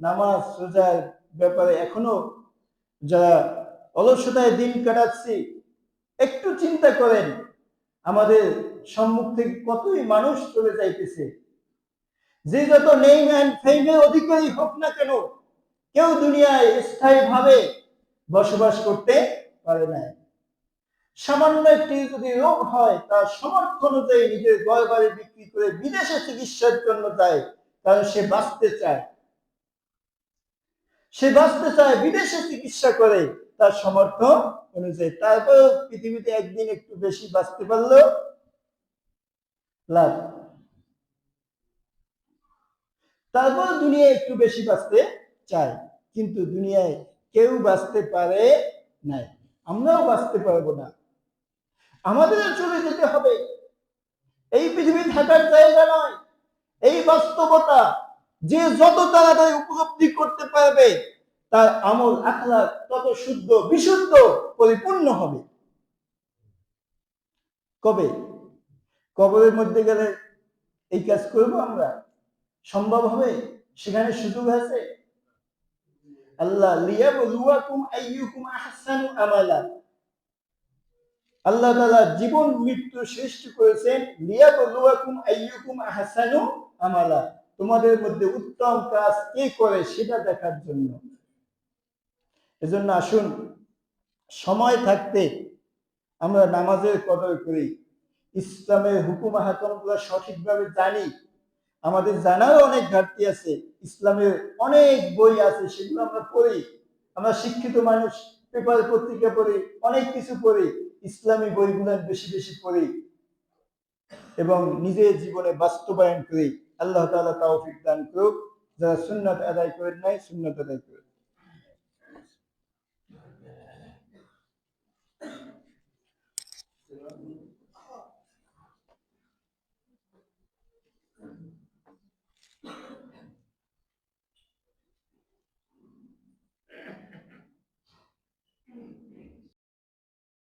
নামাজ, রোজার ব্যাপারে এখনও যারা অলসতায় দিন কাটাচ্ছি, একটু চিন্তা করেন, আমাদের সম্মুখ থেকে কতই মানুষ চলে যাইতেছে। যে যত নেই অধিকারী হোক না কেন, কেউ দুনিয়ায় স্থায়ী ভাবে বসবাস করতে পারে না। সামান্য একটি যদি রোগ হয়, তার সমর্থ অনুযায়ী নিজের গয় বিক্রি করে বিদেশে চিকিৎসার জন্য যায়, কারণ সে বাঁচতে চায়। সে বাঁচতে চায়, বিদেশে চিকিৎসা করে, তার সমর্থ অনুযায়ী। তারপর পৃথিবীতে একদিন একটু বেশি বাঁচতে পারল লাভ। তারপর দুনিয়ায় একটু বেশি বাঁচতে চায়, কিন্তু দুনিয়ায় কেউ বাঁচতে পারে নাই। আমরাও বাঁচতে পারব না। আমাদের চলে যেতে হবে। এই পৃথিবী থাকার জায়গা নয়, এই বাস্তবতা যে যত তাড়াতাড়ি উপলব্ধি করতে পারবে, তার আমল আখলাক তত শুদ্ধ, বিশুদ্ধ, পরিপূর্ণ হবে। কবে? কবরের মধ্যে গেলে এই কাজ করব আমরা? সম্ভব হবে? সেখানে সুযোগ আছে? আল্লাহ আল্লাহ তাআলা জীবন মৃত্যু সৃষ্টি করেছেন, লিয়াবলুয়াকুম আইয়ুকুম আহসানু আমালা। তোমাদের মধ্যে উত্তম কাজ কে করে সেটা দেখার জন্য। এজন্য আসুন, সময় থাকতে আমরা নামাজের কদর করি। ইসলামের হুকুম হাকমগুলো সঠিকভাবে জানি। আমাদের জানারও অনেক ঘাটতি আছে। ইসলামের অনেক বই আছে, সেগুলো আমরা পড়ি। আমরা শিক্ষিত মানুষ, পেপার পত্রিকা পড়ি, অনেক কিছু পড়ি। ইসলামী বইগুলো বেশি বেশি পড়ি এবং নিজের জীবনে বাস্তবায়ন করি। আল্লাহ তাআলা তৌফিক দান করুক। যারা সুন্নাত আদায় করেন নাই সুন্নাত আদায় করুক।